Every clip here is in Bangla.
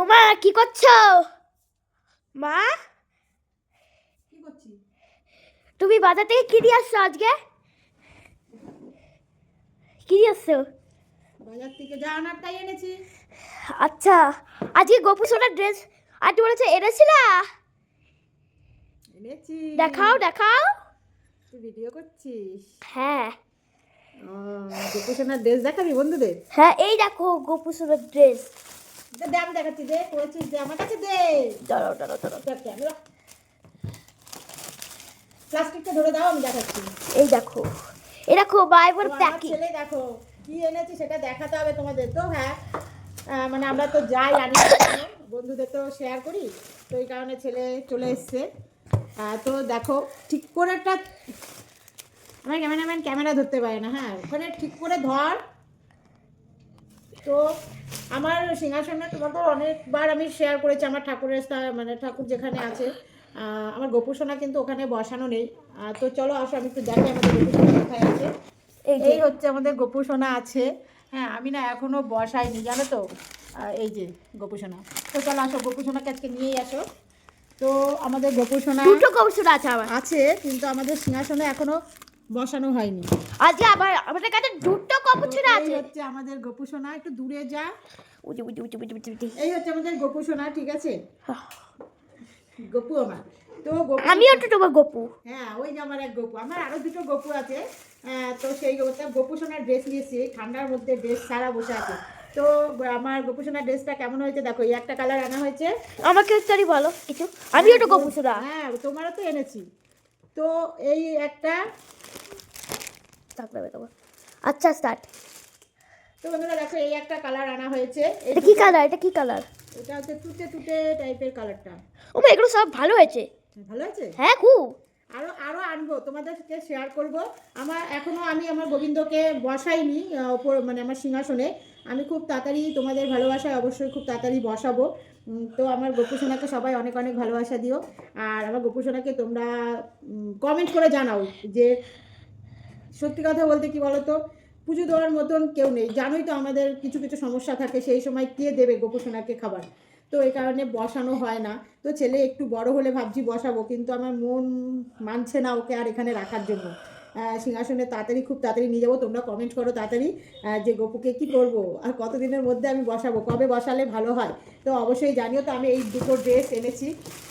ও মা কি করছ? মা? কি তুমি বাজার থেকে কি দিয়ে আসছো আজকে? কি দিয়ে আসছো? বাজার থেকে যা আনার তাই এনেছি। আচ্ছা আজকে গোপু সোনার ড্রেস আন্টি বলেছে এনেছিলা? এনেছি। দেখাও দেখাও। তুই ভিডিও করছিস? হ্যাঁ। গোপোষণার ড্রেস দেখাবি বন্ধুদের? হ্যাঁ এই দেখো গোপু সোনার ড্রেস দে দে, আমি দেখাচ্ছি দে করেছিস দে আমার কাছে দে। দাঁড়াও দাঁড়াও দাঁড়াও। ক্যামেরা প্লাস্টিকটা ধরে দাও আমি দেখাচ্ছি। এই দেখো এই দেখো প্যাকিং ছেলে দেখো কি এনেছি সেটা দেখাতে হবে তোমাদের তো হ্যাঁ। মানে আমরা তো যাই আনি বন্ধুদের তো শেয়ার করি তো এই কারণে ছেলে চলে এসছে। তো দেখো ঠিক করে একটা আমার ক্যামেরাম্যান ক্যামেরা ধরতে পারে না হ্যাঁ। ওখানে ঠিক করে ধর তো আমার সিংহাসনে তোমাদের অনেকবার আমি শেয়ার করেছি আমার ঠাকুরের মানে ঠাকুর যেখানে আছে। আমার গোপুসোনা কিন্তু ওখানে বসানো নেই। তো চলো আসো আমি একটু দেখি আমাদের গোপুসোনা কোথায় আছে। এই হচ্ছে আমাদের গোপুসোনা আছে। হ্যাঁ আমি না এখনও বসাইনি জানো তো? এই যে গোপুসোনা। তো চলো আসো গোপুসোনাকে আজকে নিয়েই আসো। তো আমাদের গোপুসোনা দুটো গোপু আছে আছে কিন্তু আমাদের সিংহাসনে এখনও বসানো হয়নি। আজকে আবার আমাদের কাছে আছে। হচ্ছে আমাদের গোপুসোনা একটু দূরে যা। উঠি উঠি উঠি উঠি উঠি এই হচ্ছে আমাদের গোপুসোনা ঠিক আছে? গপু আমার। তো গপু আমিও তো তোমার গোপু। হ্যাঁ ওই যে আমার এক গপু। আমার আরও দুটো গপু আছে। তো সেই গোপুটা গপু সোনার ড্রেস নিয়েছি। ঠান্ডার মধ্যে ড্রেস সারা বসে আছে। তো আমার গপু সোনার ড্রেসটা কেমন হয়েছে? দেখো এই একটা কালার আনা হয়েছে। আমাকে একটু বলো কিছু। আমিও তো গোপু সোনা। হ্যাঁ তোমারও তো এনেছি। তো এই একটা তোমার আচ্ছা স্টার্ট তো বন্ধুরা দেখো এই একটা কালার আনা হয়েছে। এটা কি কালার এটা কি কালার এটা হচ্ছে তুতে তুতে টাইপের কালারটা ও এগুলো সব ভালো হয়েছে। ভালো আছে হ্যাঁ খুব। আরও আরও আনব তোমাদের সাথে শেয়ার করব। আমার এখনও আমি আমার গোবিন্দকে বসাইনি ওপর মানে আমার সিংহাসনে। আমি খুব তাড়াতাড়ি তোমাদের ভালোবাসায় অবশ্যই খুব তাড়াতাড়ি বসাবো। তো আমার গোপুসোনাকে সবাই অনেক অনেক ভালোবাসা দিও। আর আমার গোপুসোনাকে তোমরা কমেন্ট করে জানাও যে সত্যি কথা বলতে কি বলো তো পুজো দেওয়ার মতন কেউ নেই। জানোই তো আমাদের কিছু কিছু সমস্যা থাকে, সেই সময় কে দেবে গোপুসোনাকে খাবার? তো এই কারণে বসানো হয় না। তো ছেলে একটু বড় হলে ভাবছি বসাবো, কিন্তু আমার মন মানছে না ওকে আর এখানে রাখার জন্য। সিংহাসনে তাড়াতাড়ি, খুব তাড়াতাড়ি নিয়ে যাব। তোমরা কমেন্ট করো তাড়াতাড়ি যে গপুকে কি করব আর কতদিনের মধ্যে আমি বসাবো, কবে বসালে ভালো হয়? তো অবশ্যই জানিও তো আমি এই দুটো ড্রেস এনেছি।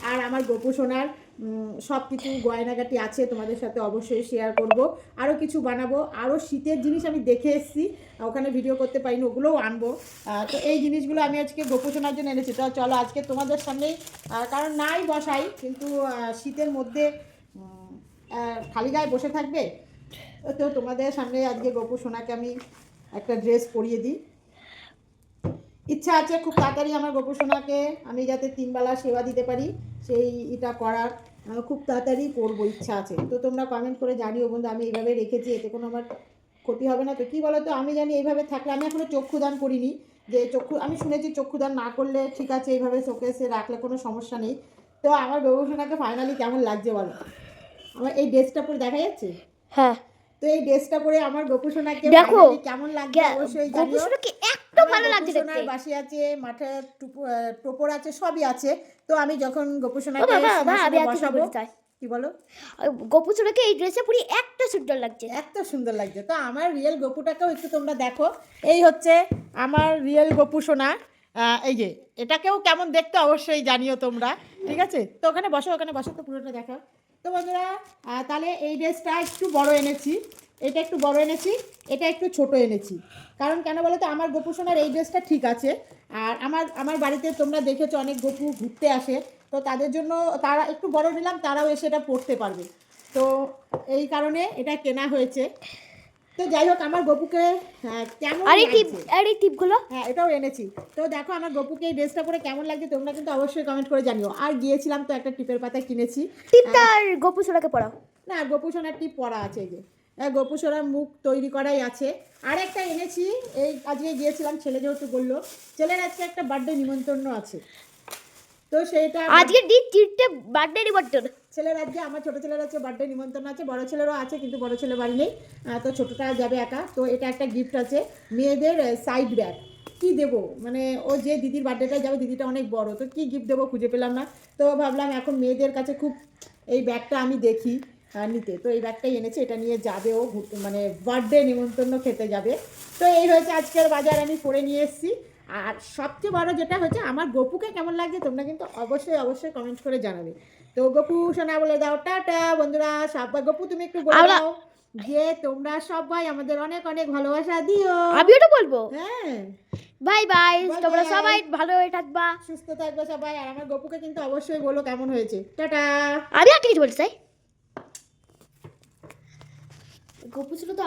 আর আমার গপু সোনার সব কিছু গয়নাগাটি আছে, তোমাদের সাথে অবশ্যই শেয়ার করব। আরও কিছু বানাবো আরও শীতের জিনিস আমি দেখে এসেছি, ওখানে ভিডিও করতে পারিনি, ওগুলোও আনব। তো এই জিনিসগুলো আমি আজকে গোপুসোনার জন্য এনেছি। তো চলো আজকে তোমাদের সামনেই কারণ নাই বসাই, কিন্তু শীতের মধ্যে খালি গায়ে বসে থাকবে। তো তোমাদের সামনে আজকে গোপু সোনাকে আমি একটা ড্রেস পরিয়ে দিই। ইচ্ছা আছে খুব তাড়াতাড়ি আমার গোপু সোনাকে আমি যাতে তিনবেলা সেবা দিতে পারি, সেই এটা করার। খুব তাড়াতাড়ি করব, ইচ্ছা আছে। তো তোমরা কমেন্ট করে জানিও বন্ধু, আমি এইভাবে রেখেছি, এতে কোনো আমার ক্ষতি হবে না। তো কী বলো তো আমি জানি এইভাবে থাকলে, আমি এখনও চক্ষুদান করিনি, যে চক্ষু, আমি শুনেছি চক্ষুদান না করলে ঠিক আছে, এইভাবে শোকেসে রাখলে কোনো সমস্যা নেই। তো আমার ব্যবসাটাকে ফাইনালি কেমন লাগছে বলো? আমার এই ড্রেসটা পরে দেখা যাচ্ছে? হ্যাঁ। তো এই ড্রেসটা পরে আমার গোপু সোনাকে দেখো, কেমন লাগছে অবশ্যই গোপু জানিও একটু ভালো লাগছে দেখতে। বাসি আছে মাঠে টোপর আছে সবই আছে। তো আমি যখন গোপুসোনাকে বসাবো কি বলো? এই ড্রেসে পুরি একটা সুন্দর লাগছে। এত সুন্দর লাগছে। তো আমার রিয়েল গোপুটাকেও একটু তোমরা দেখো। এই হচ্ছে আমার রিয়েল গোপু সোনা এই যে এটাকেও কেমন দেখতে অবশ্যই জানিও তোমরা। ঠিক আছে? তো ওখানে বসো ওখানে বসো তো পুরোটা দেখো তো বন্ধুরা তাহলে এই ড্রেসটা একটু বড় এনেছি। এটা একটু বড় এনেছি, এটা একটু ছোট এনেছি। কারণ কেন বলো তো আমার গোপু সোনার এই ড্রেসটা ঠিক আছে। আর আমার আমার বাড়িতে তোমরা দেখেছ অনেক গোপু ঘুরতে আসে, তো তাদের জন্য তারা একটু বড় নিলাম, তারাও এসে এটা পড়তে পারবে। তো এই কারণে এটা কেনা হয়েছে। তো যাই হোক আমার গপুকে হ্যাঁ, কেমন আর টিপ লাগছে? টিপগুলো? হ্যাঁ এটাও এনেছি। তো দেখো আমার গপুকে এই ড্রেসটা পরে কেমন লাগছে তোমরা কিন্তু অবশ্যই কমেন্ট করে জানিও। আর গিয়েছিলাম তো একটা টিপের পাতা কিনেছি। টিপটা আর গোপু সোনাকে পড়াও। না গোপু সোনার টিপ পরা আছে এই যে। হ্যাঁ, গোপু সোনার মুখ তৈরি করাই আছে। আর একটা এনেছি এই আজকে গিয়েছিলাম ছেলে যেহেতু বলল। ছেলের আজকে একটা বার্থডে নিমন্ত্রণ আছে। তো সেইটা আজকে ডি তিনটে বার্থডে নিমন্ত্রণ। ছেলের আজকে আমার ছোটো ছেলের আছে বার্থডে নিমন্ত্রণ আছে বড় ছেলেরও আছে কিন্তু বড় ছেলে বাড়ি নেই। তো ছোটোটা যাবে একা। তো এটা একটা গিফট আছে মেয়েদের সাইড ব্যাগ কি দেব? মানে ও যে দিদির বার্থডেটা যাবে দিদিটা অনেক বড় তো কি গিফট দেবো খুঁজে পেলাম না। তো ভাবলাম এখন মেয়েদের কাছে খুব এই ব্যাগটা আমি দেখি নিতে। তো এই ব্যাগটাই এনেছে এটা নিয়ে যাবে ও মানে বার্থডে নিমন্ত্রণ খেতে যাবে। তো এই হয়েছে আজকের বাজার আমি পরে নিয়ে এসেছি। আর সবচেয়ে বড় যেটা হচ্ছে আমার গপুকে কেমন লাগছে তোমরা কিন্তু অবশ্যই অবশ্যই কমেন্ট করে জানাবে। তো গপু সোনা বলে দাও টাটা বন্ধুরা সবাই গপু তুমি একটু বলে দাও যে তোমরা সবাই আমাদের অনেক অনেক ভালোবাসা দিও। আমি ওটা বলব। হ্যাঁ। বাই বাই তোমরা সবাই ভালো হয়ে থাকবা। সুস্থ থাকবে সবাই আর আমার গপুকে কিন্তু অবশ্যই বলো কেমন হয়েছে। টাটা। আমি একটা কিছু বলতে চাই? গপু ছিল তো